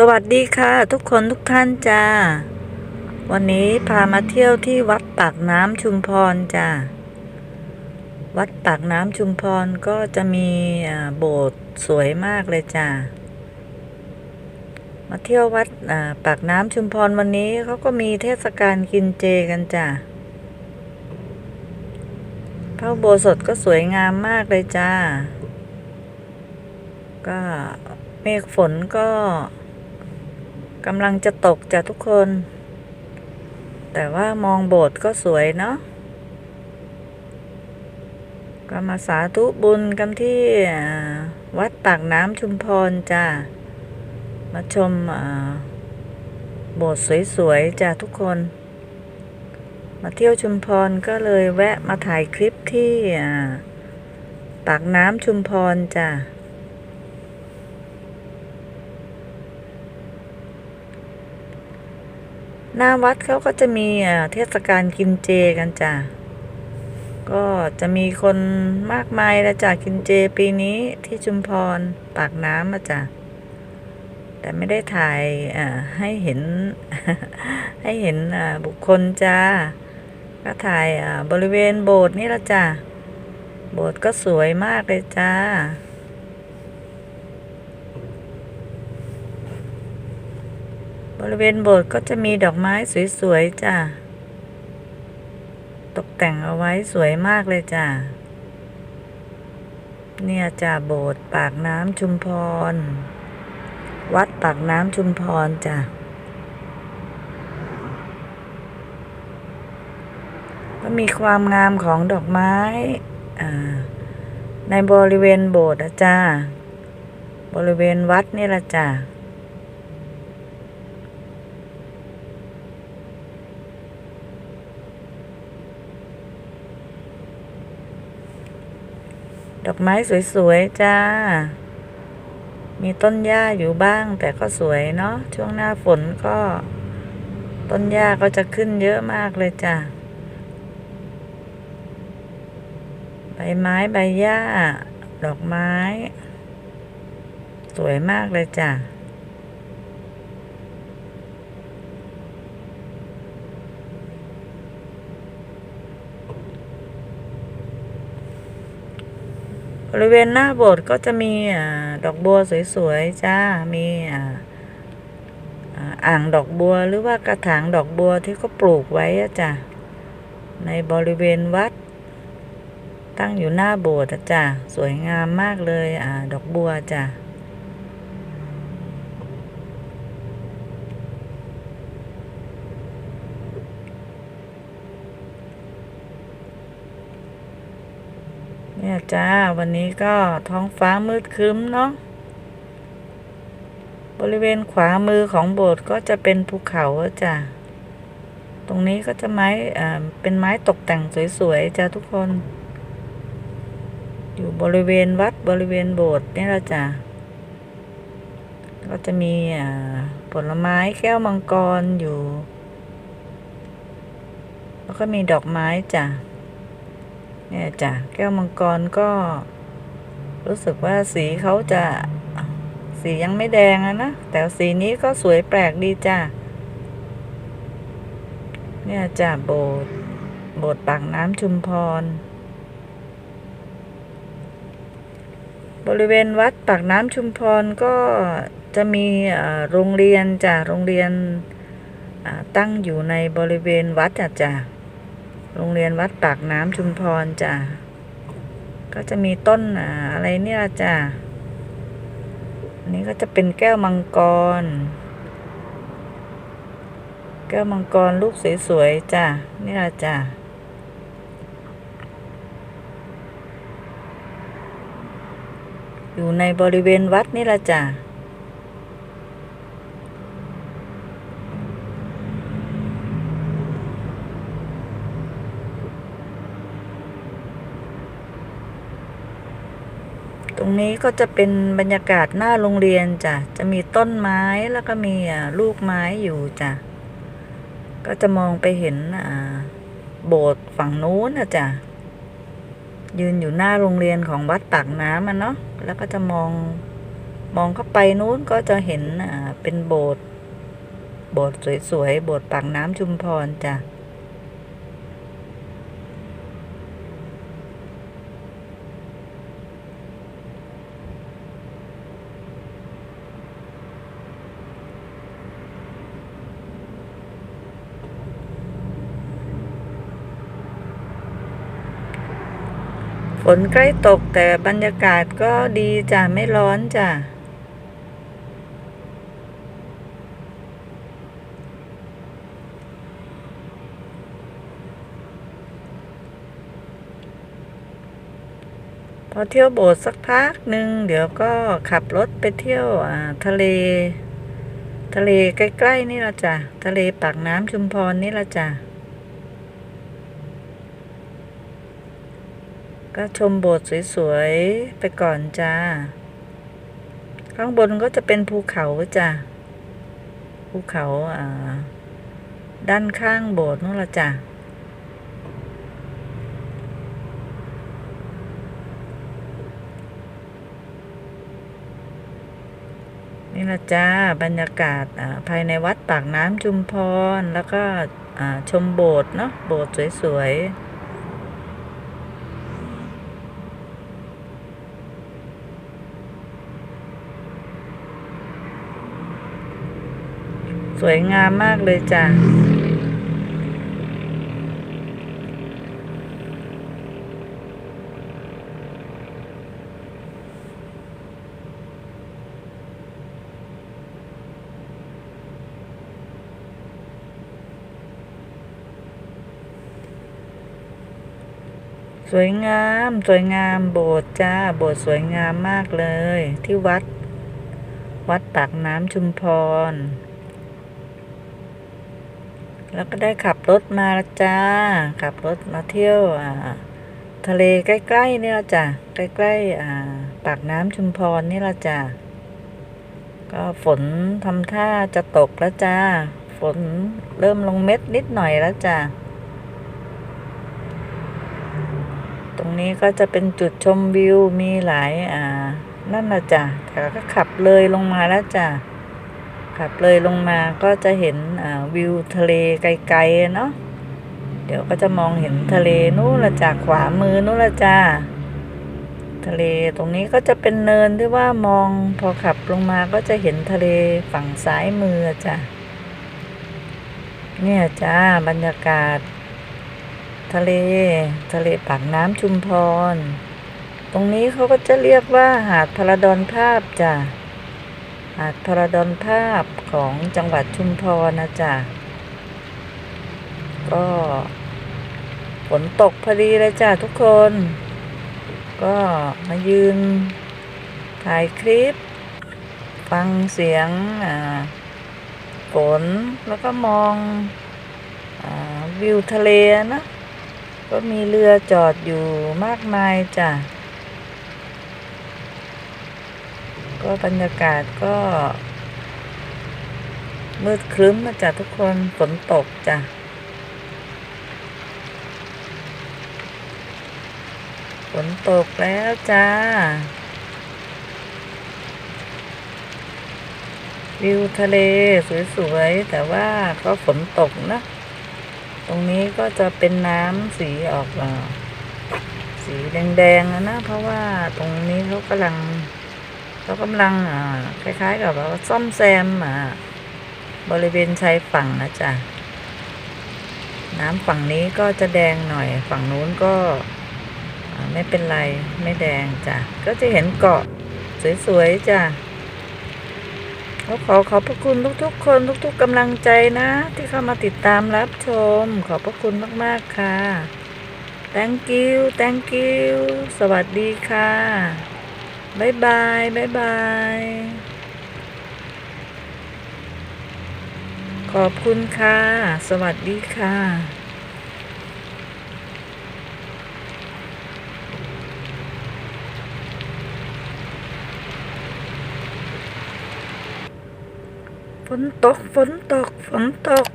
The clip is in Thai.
สวัสดีค่ะ ทุกคนทุกท่านจ้า วันนี้พามาเที่ยวที่วัดปากน้ำชุมพรจ้าวัดปากน้ำชุมพรก็จะมีโบสถ์สวยมากเลยจ้ามาเที่ยววัดปากน้ำชุมพรวันนี้เขาก็มีเทศกาลกินเจกันจ้าพระโบสถก็สวยงามมากเลยจ้า ก็เมฆฝนก็ กำลังจะตกจ้ะทุกคน แต่ว่ามองโบสถ์ก็สวยเนาะก็มาสาธุบุญกันที่วัดปากน้ำชุมพรจ้ามาชมโบสถ์สวยๆจ้ะทุกคน มาเที่ยวชุมพรก็เลยแวะมาถ่ายคลิปที่ปากน้ำชุมพรจ้ะ หน้าวัดเขาก็จะมีเทศกาลกินเจกันจ้ะ ก็จะมีคนมากมายล้วจ้ะกินเจปีนี้ที่ชุมพรปากน้ำอะจ้ะ แต่ไม่ได้ถ่ายให้เห็น ให้เห็นบุคคลจ้าก็ถ่ายบริเวณโบสถ์นี่ละจ้ะ โบสถ์ก็สวยมากเลยจ้า บริเวณโบสถ์ก็จะมีดอกไม้สวยๆจ้ะ ตกแต่งเอาไว้สวยมากเลยจ้ะ เนี่ยจ้ะโบสถ์ปากน้ำชุมพร วัดปากน้ำชุมพรจ้ะ ก็มีความงามของดอกไม้ในบริเวณโบสถ์อะจ้าบริเวณวัดนี่ละจ้ะ ดอกไม้สวยๆจ้า มีต้นหญ้าอยู่บ้าง แต่ก็สวยเนาะช่วงหน้าฝนก็ ต้นหญ้าก็จะขึ้นเยอะมากเลยจ้าใบไม้ใบหญ้า ดอกไม้ สวยมากเลยจ้ะ บ ริเวณหน้าโบสถ์ก็จะมีอดอกบัวสวยๆจ้า มีอ่างดอกบัวหรือว่ากระถางดอกบัวที่เขาปลูกไว้จ้ะในบริเวณวัด ตั้งอยู่หน้าโบสถ์จ้ะสวยงามมากเลยอ่าดอกบัวจ้ะ เนี่ยจ้า วันนี้ก็ท้องฟ้ามืดครึ้มเนาะบริเวณขวามือของโบสถ์ก็จะเป็นภูเขาจ้ะตรงนี้ก็จะไม้อ่าเป็นไม้ตกแต่งสวยๆจ้ะทุกคน อยู่บริเวณวัดบริเวณโบสถ์นี่ละจ้ะก็จะมีอ่าผลไม้แก้วมังกรอยู่ แล้วก็มีดอกไม้จ้ะ เนี่ยจ้ะแก้วมังกรก็ รู้สึกว่าสีเขาจะสียังไม่แดงอะนะ แต่สีนี้ก็สวยแปลกดีจ้ะเนี่ยจ้ะโบสถ์โบสถ์ปากน้ำชุมพร บริเวณวัดปากน้ำชุมพรก็จะมีเอ่อโรงเรียนจ้ะโรงเรียนตั้งอยู่ในบริเวณวัดอะจ้ะ โรงเรียนวัดปากน้ำชุมพรจ้ะ ก็จะมีต้นอะไรเนี่ยจ้ะอันนี้ก็จะเป็นแก้วมังกร แก้วมังกรลูกสวยๆจ้ะนี่ละจ้ะอยู่ในบริเวณวัดนี่ละจ้ะ ตรงนี้ก็จะเป็นบรรยากาศหน้าโรงเรียนจ้ะ จะมีต้นไม้แล้วก็มีลูกไม้อยู่จ้ะ ก็จะมองไปเห็นโบสถ์ฝั่งนู้นนะจ้ะ ยืนอยู่หน้าโรงเรียนของวัดปากน้ำมันเนาะ แล้วก็จะมองมองเข้าไปนู้นก็จะเห็นเป็นโบสถ์โบสถ์สวยๆ โบสถ์ปากน้ำชุมพรจ้ะ ฝนใกล้ตกแต่บรรยากาศก็ดีจ้ะ ไม่ร้อนจ้ะ พอเที่ยวโบสถ์สักพักหนึ่งเดี๋ยวก็ขับรถไปเที่ยวอ่าทะเล ทะเลใกล้ ๆ นี่ละจ้ะ ทะเลปากน้ำชุมพรนี่ละจ้ะ ก็ชมโบสถ์สวยๆ ไปก่อนจ้า ข้างบนก็จะเป็นภูเขาจ้ะ ภูเขาด้านข้างโบสถ์นู่นละจ้ะนี่ละจ้าบรรยากาศภายในวัดปากน้ำชุมพร แล้วก็ชมโบสถ์เนาะโบสถ์สวยๆ สวยงามมากเลยจ้ะสวยงาม สวยงามโบสถ์จ้า โบสถ์สวยงามมากเลย ที่วัด วัดปากน้ำชุมพร แล้วก็ได้ขับรถมาละจ้า ขับรถมาเที่ยวอ่าทะเลใกล้ๆนี่ละจ้ะใกล้ๆอ่าปากน้ำชุมพรนี่ละจ้ะก็ฝนทำท่าจะตกแล้วจ้า ฝนเริ่มลงเม็ดนิดหน่อยแล้วจ้ะตรงนี้ก็จะเป็นจุดชมวิวมีหลายอ่านั่นละจ้ะแต่ก็ขับเลยลงมาแล้วจ้ะ ขับเลยลงมาก็จะเห็นวิวทะเลไกลๆเนาะเดี๋ยวก็จะมองเห็นทะเลนู้นละจากขวามือนู้นละจ้าทะเลตรงนี้ก็จะเป็นเนินที่ว่ามองพอขับลงมาก็จะเห็นทะเลฝั่งซ้ายมือจ้ะเนี่ยจ้าบรรยากาศ ทะเลทะเลปากน้ำชุมพร ตรงนี้เขาก็จะเรียกว่าหาดพระดอนภาพจ้ะ หาดพรดอนภาพของจังหวัดชุมพรนะจ๊ะก็ฝนตกพอดีเลยจ้ะทุกคน ก็มายืนถ่ายคลิป ฟังเสียงอ่าฝนแล้วก็มองอาวิวทะเลนะ ก็มีเรือจอดอยู่มากมายจ้ะ ก็บรรยากาศก็ มืดครึ้มนะจ๊ะทุกคนฝนตกจ้ะฝนตกแล้วจ้า วิวทะเลสวยๆ แต่ว่าก็ฝนตกนะ ตรงนี้ก็จะเป็นน้ำสีออกสีแดงๆนะ เพราะว่าตรงนี้เขากำลัง เขากำลังคล้ายๆกับว่าซ่อมแซมบริเวณชายฝั่งนะจ๊ะ น้ำฝั่งนี้ก็จะแดงหน่อย ฝั่งนู้นก็ไม่เป็นไรไม่แดงจ้ะ ก็จะเห็นเกาะสวยๆจ้ะก็ขอขอบพระคุณทุกๆ คนทุกๆกำลังใจนะ ที่เข้ามาติดตามรับชม ขอบพระคุณมากๆค่ะ thank you thank you สวัสดีค่ะ บายบายบายบาย ขอบคุณค่ะ สวัสดีค่ะฝนตก ฝนตก ฝนตก